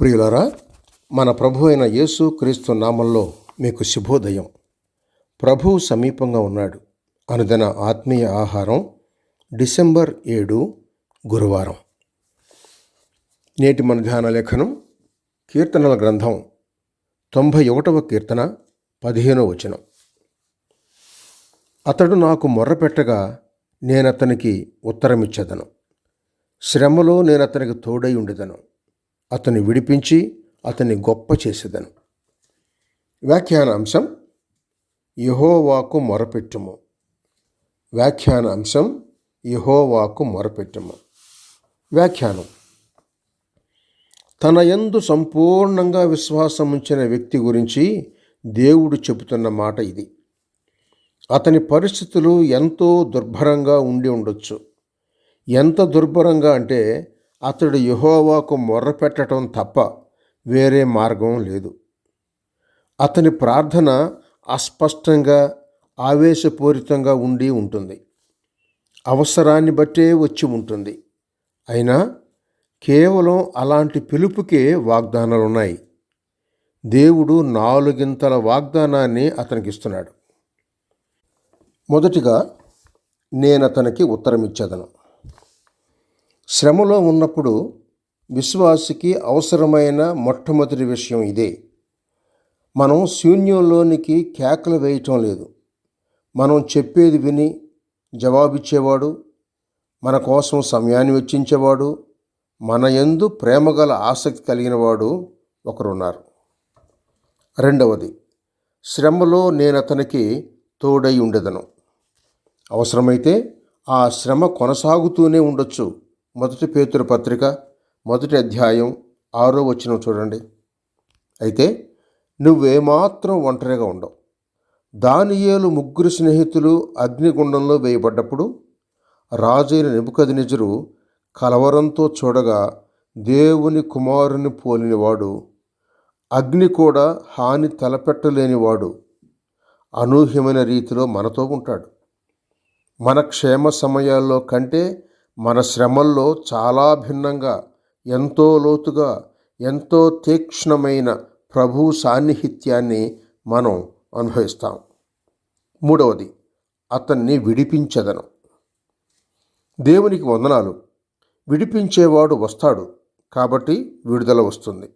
ప్రియులరా మన ప్రభు అయిన యేసు క్రీస్తు నామంలో మీకు శుభోదయం. ప్రభు సమీపంగా ఉన్నాడు. అనుదిన ఆత్మీయ ఆహారం డిసెంబర్ ఏడు గురువారం. నేటి మన ధ్యాన లేఖనం కీర్తనల గ్రంథం తొంభై ఒకటవ కీర్తన పదిహేనో వచనం. అతడు నాకు మొర్రపెట్టగా నేనతనికి ఉత్తరమిచ్చేదను. శ్రమలో నేనతనికి తోడై ఉండేదను. అతన్ని విడిపించి అతన్ని గొప్ప చేసేదను. వ్యాఖ్యాన అంశం యహోవాకు మొరపెట్టుము. వ్యాఖ్యాన అంశం యహోవాకు మొరపెట్టుము. వ్యాఖ్యానం. తన యందు సంపూర్ణంగా విశ్వాసం ఉంచిన వ్యక్తి గురించి దేవుడు చెబుతున్న మాట ఇది. అతని పరిస్థితులు ఎంతో దుర్భరంగా ఉండి ఉండొచ్చు. ఎంత దుర్భరంగా అంటే అతడు యహోవాకు మొర్రపెట్టడం తప్ప వేరే మార్గం లేదు. అతని ప్రార్థన అస్పష్టంగా ఆవేశపూరితంగా ఉండి ఉంటుంది. అవసరాన్ని బట్టే వచ్చి ఉంటుంది. అయినా కేవలం అలాంటి పిలుపుకే వాగ్దానాలున్నాయి. దేవుడు నాలుగింతల వాగ్దానాన్ని అతనికి ఇస్తున్నాడు మొదటిగా నేను అతనికి ఉత్తరమిచ్చేదను. శ్రమలో ఉన్నప్పుడు విశ్వాసికి అవసరమైన మొట్టమొదటి విషయం ఇదే. మనం శూన్యంలోనికి కేకలు వేయటం లేదు. మనం చెప్పేది విని జవాబిచ్చేవాడు మన కోసం సమయాన్ని వెచ్చించేవాడు మన యందు ప్రేమగల ఆసక్తి కలిగిన వాడు ఒకరున్నారు. రెండవది శ్రమలో నేను అతనికి తోడై ఉండేదను. అవసరమైతే ఆ శ్రమ కొనసాగుతూనే ఉండొచ్చు. మొదటి పేతురు పత్రిక మొదటి అధ్యాయం ఆరో వచ్చిన చూడండి. అయితే నువ్వేమాత్రం ఒంటరిగా ఉండవు. దానియేలు ముగ్గురు స్నేహితులు అగ్నిగుండంలో వేయబడ్డప్పుడు రాజైన నిజరు కలవరంతో చూడగా దేవుని కుమారుని పోలినవాడు అగ్ని కూడా హాని తలపెట్టలేనివాడు అనూహ్యమైన రీతిలో మనతో ఉంటాడు. మన క్షేమ సమయాల్లో కంటే మన శ్రమల్లో చాలా భిన్నంగా ఎంతో లోతుగా ఎంతో తీక్ష్ణమైన ప్రభు సాన్నిహిత్యాన్ని మనం అనుభవిస్తాం. మూడవది అతన్ని విడిపించదను. దేవునికి వందనాలు. విడిపించేవాడు వస్తాడు కాబట్టి విడుదల వస్తుంది.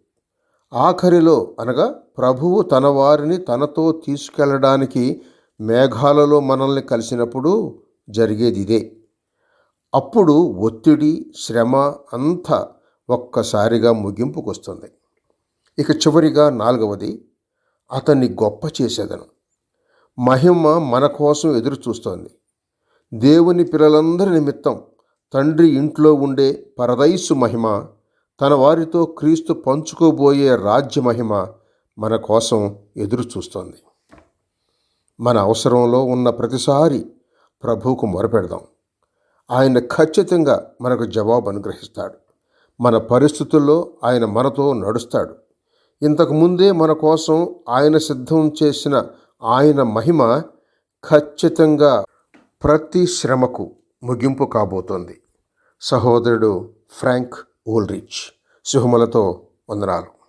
ఆఖరిలో అనగా ప్రభువు తన వారిని తనతో తీసుకెళ్ళడానికి మేఘాలలో మనల్ని కలిసినప్పుడు జరిగేది ఇదే. అప్పుడు ఒత్తిడి శ్రమ అంతా ఒక్కసారిగా ముగింపుకొస్తుంది. ఇక చివరిగా నాలుగవది అతన్ని గొప్ప చేసేదను. మహిమ మన కోసం ఎదురు చూస్తోంది దేవుని పిల్లలందరి నిమిత్తం తండ్రి ఇంట్లో ఉండే పరదైసు మహిమ తన వారితో క్రీస్తు పంచుకోబోయే రాజ్య మహిమ మన కోసం ఎదురు చూస్తోంది మన అవసరంలో ఉన్న ప్రతిసారి ప్రభువుకు మొరపెడదాం. ఆయన ఖచ్చితంగా మనకు జవాబు అనుగ్రహిస్తాడు. మన పరిస్థితుల్లో ఆయన మనతో నడుస్తాడు. ఇంతకుముందే మన కోసం ఆయన సిద్ధం చేసిన ఆయన మహిమ ఖచ్చితంగా ప్రతి శ్రమకు ముగింపు కాబోతోంది. సహోదరుడు ఫ్రాంక్ ఓల్రిచ్ శుభములతో వందనాలు.